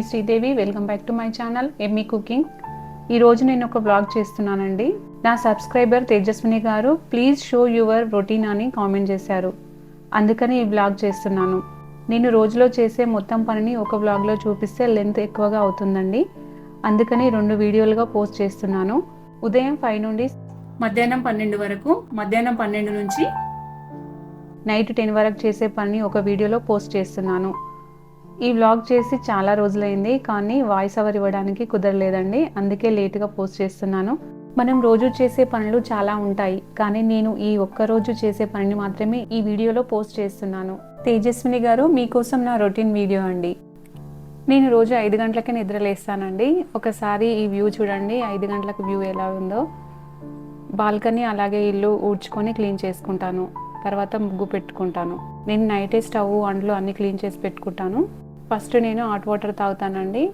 నేను మీ Sridevi welcome back to my channel Emmy cooking. ఈరోజు నేను ఒక బ్లాగ్ చేస్తున్నానండి. నా సబ్స్క్రైబర్ తేజస్విని గారు ప్లీజ్ షో యువర్ రొటీన్ అని కామెంట్ చేశారు. అందుకని ఈ బ్లాగ్ చేస్తున్నాను. నేను రోజులో చేసే మొత్తం పనిని ఒక బ్లాగ్లో చూపిస్తే లెంత్ ఎక్కువగా అవుతుందండి. అందుకని రెండు వీడియోలుగా పోస్ట్ చేస్తున్నాను. ఉదయం ఫైవ్ నుండి మధ్యాహ్నం పన్నెండు వరకు మధ్యాహ్నం పన్నెండు నుంచి నైట్ టెన్ వరకు చేసే పని ఒక వీడియోలో పోస్ట్ చేస్తున్నాను. ఈ వ్లాగ్ చేసి చాలా రోజులైంది కానీ వాయిస్ ఓవర్ ఇవ్వడానికి కుదరలేదండి. అందుకే లేటుగా పోస్ట్ చేస్తున్నాను. మనం రోజు చేసే పనులు చాలా ఉంటాయి కానీ నేను ఈ ఒక్క రోజు చేసే పనిని మాత్రమే ఈ వీడియోలో పోస్ట్ చేస్తున్నాను. తేజస్విని గారు మీకోసం నా రొటీన్ వీడియో అండి. నేను రోజు ఐదు గంటలకే నిద్రలేస్తానండి. ఒకసారి ఈ వ్యూ చూడండి ఐదు గంటలకు వ్యూ ఎలా ఉందో. బాల్కనీ అలాగే ఇల్లు ఊడ్చుకొని క్లీన్ చేసుకుంటాను. తర్వాత ముగ్గు పెట్టుకుంటాను. నేను నైటే స్టవ్ అండ్లు అన్ని క్లీన్ చేసి పెట్టుకుంటాను. ఫస్ట్ నేను హాట్ వాటర్ తాగుతానండి.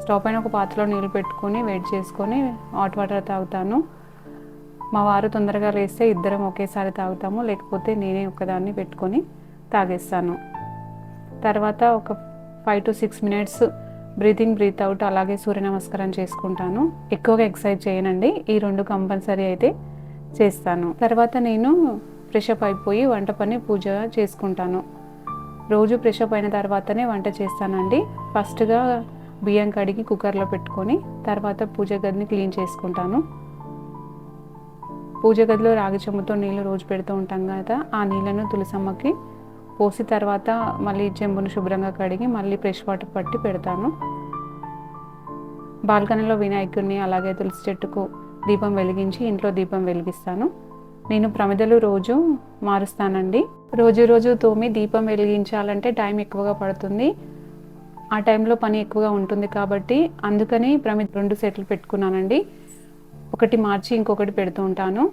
స్టవ్ పైన ఒక పాత్రలో నీళ్ళు పెట్టుకొని వెయిట్ చేసుకొని హాట్ వాటర్ తాగుతాను. మా వారు తొందరగా లేస్తే ఇద్దరం ఒకేసారి తాగుతాము లేకపోతే నేనే ఒకదాన్ని పెట్టుకొని తాగేస్తాను. తర్వాత ఒక five to six minutes breathing breath out అలాగే సూర్య నమస్కారం చేసుకుంటాను. ఎక్కువగా ఎక్సర్సైజ్ చేయనండి ఈ రెండు కంపల్సరీ అయితే చేస్తాను. తర్వాత నేను ఫ్రెష్ అప్ అయిపోయి వంట పని పూజ చేసుకుంటాను. రోజు ఫ్రెష్ అప్ అయిన తర్వాతనే వంట చేస్తానండి. ఫస్ట్గా బియ్యం కడిగి కుక్కర్లో పెట్టుకొని తర్వాత పూజ గదిని క్లీన్ చేసుకుంటాను. పూజ గదిలో రాగి చెంబుతో నీళ్ళు రోజు పెడుతూ ఉంటాం కదా ఆ నీళ్ళను తులసమ్మకి పోసి తర్వాత మళ్ళీ చెంబును శుభ్రంగా కడిగి మళ్ళీ ఫ్రెష్ వాటర్ పట్టి పెడతాను. బాల్కనీలో వినాయకుడిని అలాగే తులసి చెట్టుకు దీపం వెలిగించి ఇంట్లో దీపం వెలిగిస్తాను. నేను ప్రమిదలు రోజు మారుస్తానండి. రోజు రోజు తోమి దీపం వెలిగించాలంటే టైం ఎక్కువగా పడుతుంది. ఆ టైంలో పని ఎక్కువగా ఉంటుంది కాబట్టి అందుకని ప్రమిద రెండు సెట్లు పెట్టుకున్నానండి. ఒకటి మార్చి ఇంకొకటి పెడుతూ ఉంటాను.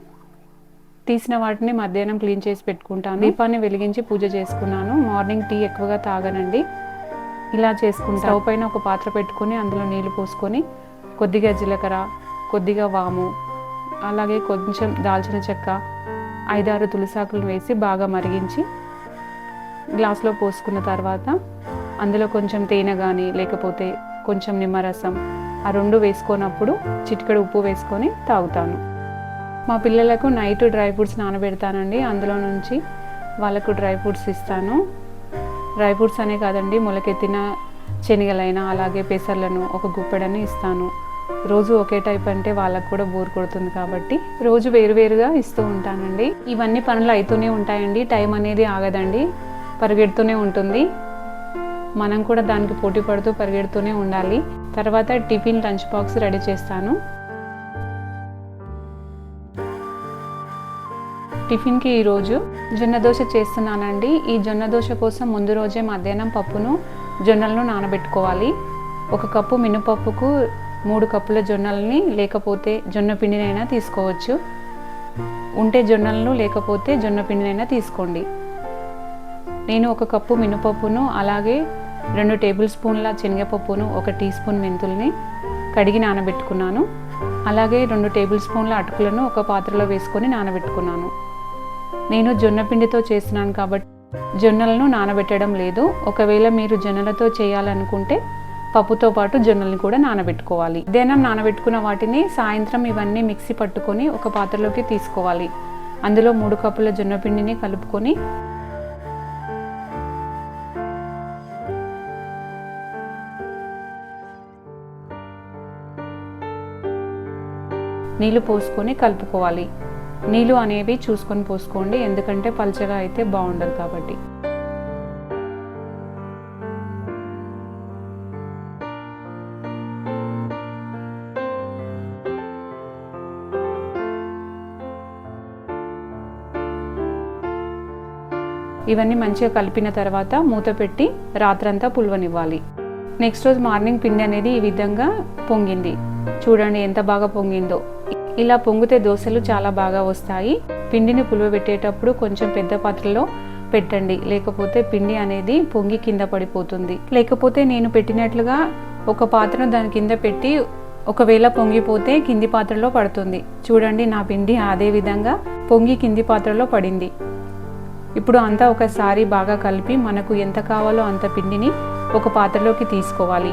తీసిన వాటిని మధ్యాహ్నం క్లీన్ చేసి పెట్టుకుంటాను. దీపాన్ని వెలిగించి పూజ చేసుకున్నాను. మార్నింగ్ టీ ఎక్కువగా తాగనండి. ఇలా చేసుకుంటా. స్టవ్ పైన ఒక పాత్ర పెట్టుకొని అందులో నీళ్ళు పోసుకొని కొద్దిగా జీలకర్ర కొద్దిగా వాము అలాగే కొంచెం దాల్చిన చెక్క ఐదారు తులసాకులు వేసి బాగా మరిగించి గ్లాస్లో పోసుకున్న తర్వాత అందులో కొంచెం తేనె కానీ లేకపోతే కొంచెం నిమ్మరసం ఆ రెండు వేసుకున్నప్పుడు చిటికెడు ఉప్పు వేసుకొని తాగుతాను. మా పిల్లలకు నైట్ డ్రై ఫ్రూట్స్ నానబెడతానండి. అందులో నుంచి వాళ్ళకు డ్రై ఫ్రూట్స్ ఇస్తాను. డ్రై ఫ్రూట్స్ అనే కాదండి మొలకెత్తిన శనిగలైన అలాగే పెసర్లను ఒక గుప్పెడని ఇస్తాను. రోజు ఒకే టైప్ అంటే వాళ్ళకు కూడా బోర్ కొడుతుంది కాబట్టి రోజు వేరువేరుగా ఇస్తూ ఉంటానండి. ఇవన్నీ పనులు అవుతూనే ఉంటాయండి. టైం అనేది ఆగదండి. పరిగెడుతూనే ఉంటుంది. మనం కూడా దానికి పోటీ పడుతూ పరిగెడుతూనే ఉండాలి. తర్వాత టిఫిన్ లంచ్ బాక్స్ రెడీ చేస్తాను. టిఫిన్కి ఈరోజు జొన్న దోశ చేస్తున్నానండి. ఈ జొన్న దోశ కోసం ముందు రోజే మధ్యాహ్నం పప్పును జొన్నలను నానబెట్టుకోవాలి. ఒక కప్పు మినపప్పుకు మూడు కప్పుల జొన్నలని లేకపోతే జొన్న పిండినైనా తీసుకోవచ్చు. ఉంటే జొన్నలను లేకపోతే జొన్న పిండినైనా తీసుకోండి. నేను ఒక కప్పు మినపప్పును అలాగే రెండు టేబుల్ స్పూన్ల శనగపప్పును ఒక టీ స్పూన్ మెంతుల్ని కడిగి నానబెట్టుకున్నాను. అలాగే రెండు టేబుల్ స్పూన్ల అటుకులను ఒక పాత్రలో వేసుకొని నానబెట్టుకున్నాను. నేను జొన్న పిండితో చేస్తున్నాను కాబట్టి జొన్నలను నానబెట్టడం లేదు. ఒకవేళ మీరు జొన్నలతో చేయాలనుకుంటే పప్పుతో పాటు జొన్నల్ని కూడా నానబెట్టుకోవాలి. దేనం నానబెట్టుకున్న వాటిని సాయంత్రం ఇవన్నీ మిక్సీ పట్టుకొని ఒక పాత్రలోకి తీసుకోవాలి. అందులో మూడు కప్పుల జొన్న పిండిని కలుపుకొని నీళ్ళు పోసుకొని కలుపుకోవాలి. నీళ్ళు అనేవి చూసుకొని పోసుకోండి ఎందుకంటే పల్చగా అయితే బాగుండదు కాబట్టి. ఇవన్నీ మంచిగా కలిపిన తర్వాత మూత పెట్టి రాత్రంతా పులవనివ్వాలి. నెక్స్ట్ రోజు మార్నింగ్ పిండి అనేది ఈ విధంగా పొంగింది. చూడండి ఎంత బాగా పొంగిందో. ఇలా పొంగితే దోశలు చాలా బాగా వస్తాయి. పిండిని పులువబెట్టేటప్పుడు కొంచెం పెద్ద పాత్రలో పెట్టండి. లేకపోతే పిండి అనేది పొంగి కింద పడిపోతుంది. లేకపోతే నేను పెట్టినట్లుగా ఒక పాత్రను దాని కింద పెట్టి ఒకవేళ పొంగిపోతే కింది పాత్రలో పడుతుంది. చూడండి నా పిండి అదే విధంగా పొంగి కింది పాత్రలో పడింది. ఇప్పుడు అంతా ఒకసారి బాగా కలిపి మనకు ఎంత కావాలో అంత పిండిని ఒక పాత్రలోకి తీసుకోవాలి.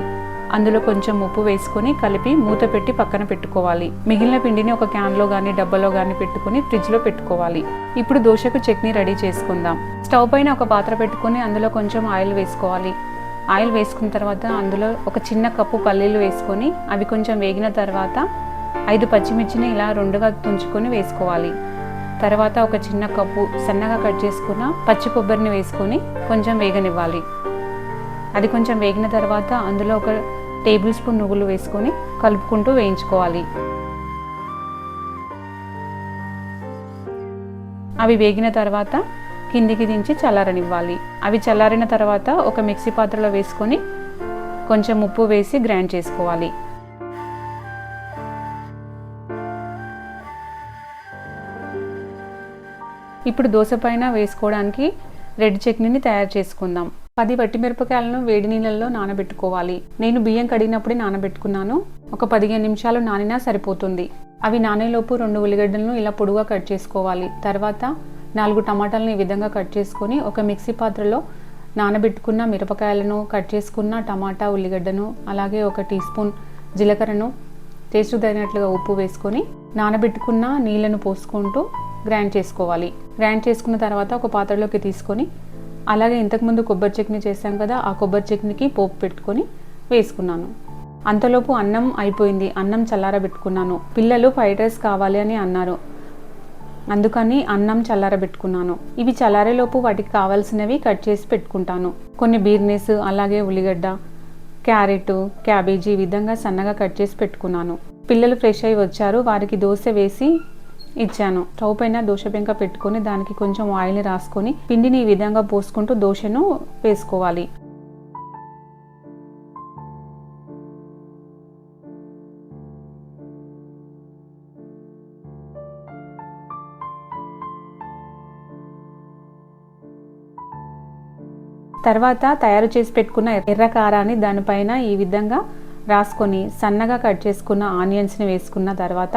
అందులో కొంచెం ఉప్పు వేసుకొని కలిపి మూత పెట్టి పక్కన పెట్టుకోవాలి. మిగిలిన పిండిని ఒక క్యాన్లో కానీ డబ్బాలో కానీ పెట్టుకొని ఫ్రిడ్జ్లో పెట్టుకోవాలి. ఇప్పుడు దోశకు చట్నీ రెడీ చేసుకుందాం. స్టవ్ పైన ఒక పాత్ర పెట్టుకొని అందులో కొంచెం ఆయిల్ వేసుకోవాలి. ఆయిల్ వేసుకున్న తర్వాత అందులో ఒక చిన్న కప్పు పల్లీలు వేసుకొని అవి కొంచెం వేగిన తర్వాత ఐదు పచ్చిమిర్చిని ఇలా రెండుగా తుంచుకొని వేసుకోవాలి. తర్వాత ఒక చిన్న కప్పు సన్నగా కట్ చేసుకున్న పచ్చి కొబ్బరిని వేసుకొని కొంచెం వేగనివ్వాలి. అది కొంచెం వేగిన తర్వాత అందులో ఒక టేబుల్ స్పూన్ నువ్వులు వేసుకొని కలుపుకుంటూ వేయించుకోవాలి. అవి వేగిన తర్వాత కిందికి దించి చల్లారనివ్వాలి. అవి చల్లారిన తర్వాత ఒక మిక్సీ పాత్రలో వేసుకొని కొంచెం ఉప్పు వేసి గ్రైండ్ చేసుకోవాలి. ఇప్పుడు దోశ పైన వేసుకోవడానికి రెడ్ చట్నీని తయారు చేసుకుందాం. పది వట్టిమిరపకాయలను వేడి నీళ్ళల్లో నానబెట్టుకోవాలి. నేను బియ్యం కడిగినప్పుడే నానబెట్టుకున్నాను. ఒక పదిహేను నిమిషాలు నానినా సరిపోతుంది. అవి నానేలోపు రెండు ఉల్లిగడ్డలను ఇలా పొడుగా కట్ చేసుకోవాలి. తర్వాత నాలుగు టమాటాలను ఈ విధంగా కట్ చేసుకొని ఒక మిక్సీ పాత్రలో నానబెట్టుకున్న మిరపకాయలను కట్ చేసుకున్న టమాటా ఉల్లిగడ్డను అలాగే ఒక టీ స్పూన్ జీలకర్రను టేస్ట్ తగినట్లుగా ఉప్పు వేసుకొని నానబెట్టుకున్న నీళ్ళను పోసుకుంటూ గ్రైండ్ చేసుకోవాలి. గ్రైండ్ చేసుకున్న తర్వాత ఒక పాత్రలోకి తీసుకొని అలాగే ఇంతకుముందు కొబ్బరి చట్నీ చేశాం కదా ఆ కొబ్బరి చట్నీకి పోపు పెట్టుకొని వేసుకున్నాను. అంతలోపు అన్నం అయిపోయింది అన్నం చల్లారబెట్టుకున్నాను పిల్లలు ఫ్రైడ్ రైస్ కావాలి అని అన్నారు. అందుకని అన్నం చల్లారబెట్టుకున్నాను ఇవి చల్లారేలోపు వాటికి కావాల్సినవి కట్ చేసి పెట్టుకుంటాను. కొన్ని బీర్నెస్ అలాగే ఉల్లిగడ్డ క్యారెట్ క్యాబేజీ ఈ విధంగా సన్నగా కట్ చేసి పెట్టుకున్నాను. పిల్లలు ఫ్రెష్ అయి వచ్చారు వారికి దోశ వేసి ఇచ్చాను. స్టవ్ పైన దోశ పెంక పెట్టుకొని దానికి కొంచెం ఆయిల్ని రాసుకొని పిండిని ఈ విధంగా పోసుకుంటూ దోశను వేసుకోవాలి. తర్వాత తయారు చేసి పెట్టుకున్న ఎర్ర కారాన్ని దానిపైన ఈ విధంగా రాసుకొని సన్నగా కట్ చేసుకున్న ఆనియన్స్ని వేసుకున్న తర్వాత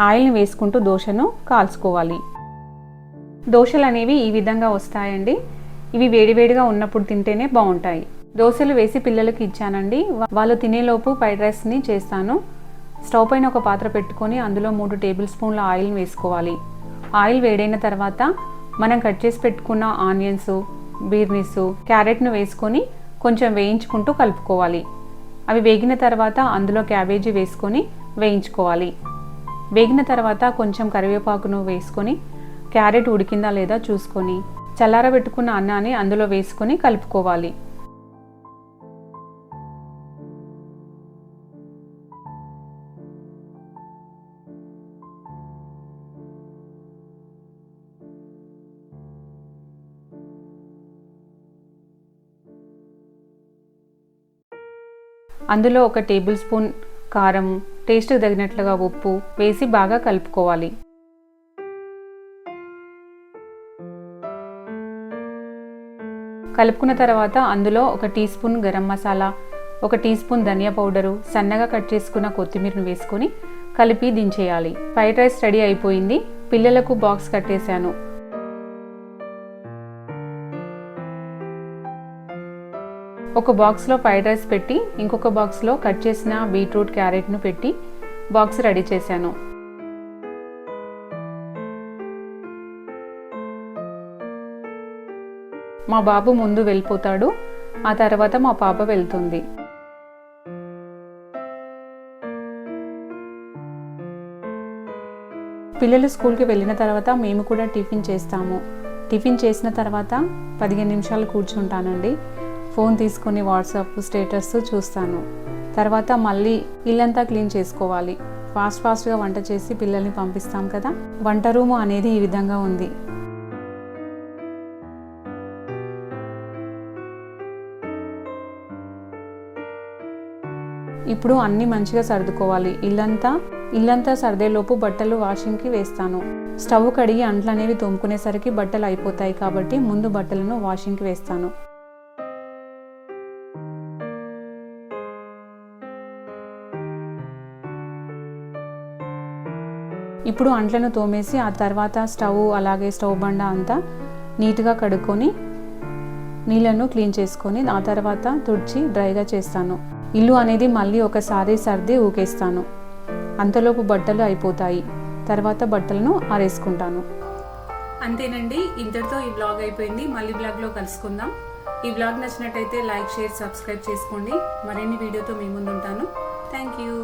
ఆయిల్ని వేసుకుంటూ దోశను కాల్చుకోవాలి. దోశలు అనేవి ఈ విధంగా వస్తాయండి. ఇవి వేడివేడిగా ఉన్నప్పుడు తింటేనే బాగుంటాయి. దోశలు వేసి పిల్లలకి ఇచ్చానండి. వాళ్ళు తినేలోపు ఫ్రైడ్ రైస్ని చేస్తాను. స్టవ్ పైన ఒక పాత్ర పెట్టుకొని అందులో మూడు టేబుల్ స్పూన్ల ఆయిల్ వేసుకోవాలి. ఆయిల్ వేడైన తర్వాత మనం కట్ చేసి పెట్టుకున్న ఆనియన్స్ బీర్నీస్ క్యారెట్ను వేసుకొని కొంచెం వేయించుకుంటూ కలుపుకోవాలి. అవి వేగిన తర్వాత అందులో క్యాబేజీ వేసుకొని వేయించుకోవాలి. వేగిన తర్వాత కొంచెం కరివేపాకును వేసుకొని క్యారెట్ ఉడికిందా లేదా చూసుకొని చల్లారబెట్టుకున్న అన్నాన్ని అందులో వేసుకొని కలుపుకోవాలి. అందులో ఒక టేబుల్ స్పూన్ కారం టేస్ట్కి తగినట్లుగా ఉప్పు వేసి బాగా కలుపుకోవాలి. కలుపుకున్న తర్వాత అందులో ఒక టీ స్పూన్ గరం మసాలా ఒక టీ స్పూన్ ధనియా పౌడరు సన్నగా కట్ చేసుకున్న కొత్తిమీరను వేసుకొని కలిపి దించేయాలి. ఫ్రైడ్ రైస్ రెడీ అయిపోయింది. పిల్లలకు బాక్స్ కట్టేశాను. ఒక బాక్స్లో ఫ్రైడ్ రైస్ పెట్టి ఇంకొక బాక్స్లో కట్ చేసిన బీట్రూట్ క్యారెట్ను పెట్టి బాక్స్ రెడీ చేశాను. మా బాబు ముందు వెళ్ళిపోతాడు ఆ తర్వాత మా పాప వెళ్తుంది. పిల్లలు స్కూల్కి వెళ్ళిన తర్వాత మేము కూడా టిఫిన్ చేస్తాము. టిఫిన్ చేసిన తర్వాత పదిహేను నిమిషాలు కూర్చుంటానండి. ఫోన్ తీసుకొని వాట్సాప్ స్టేటస్ చూస్తాను. తర్వాత మళ్ళీ ఇల్లంతా క్లీన్ చేసుకోవాలి. ఫాస్ట్ ఫాస్ట్గా వంట చేసి పిల్లల్ని పంపిస్తాం కదా? వంట రూము అనేది ఈ విధంగా ఉంది. ఇప్పుడు అన్నీ మంచిగా సర్దుకోవాలి. ఇల్లంతా ఇల్లంతా సర్దేలోపు బట్టలు వాషింగ్కి వేస్తాను. స్టవ్ కడిగి అంట్లు అనేవి తోముకునేసరికి బట్టలు అయిపోతాయి కాబట్టి ముందు బట్టలను వాషింగ్కి వేస్తాను. ఇప్పుడు అంట్లను తోమేసి ఆ తర్వాత స్టవ్ అలాగే స్టవ్ బండ అంతా నీట్గా కడుక్కొని నీళ్ళను క్లీన్ చేసుకొని ఆ తర్వాత తుడిచి డ్రైగా చేస్తాను. ఇల్లు అనేది మళ్ళీ ఒకసారి సర్ది ఊకేస్తాను. అంతలోపు బట్టలు అయిపోతాయి. తర్వాత బట్టలను ఆరేసుకుంటాను. అంతేనండి ఇంతటితో ఈ బ్లాగ్ అయిపోయింది. మళ్ళీ బ్లాగ్లో కలుసుకుందాం. ఈ బ్లాగ్ నచ్చినట్టయితే లైక్ షేర్ సబ్స్క్రైబ్ చేసుకోండి. మరిన్ని వీడియోతో మీ ముందు ఉంటాను థ్యాంక్ యూ.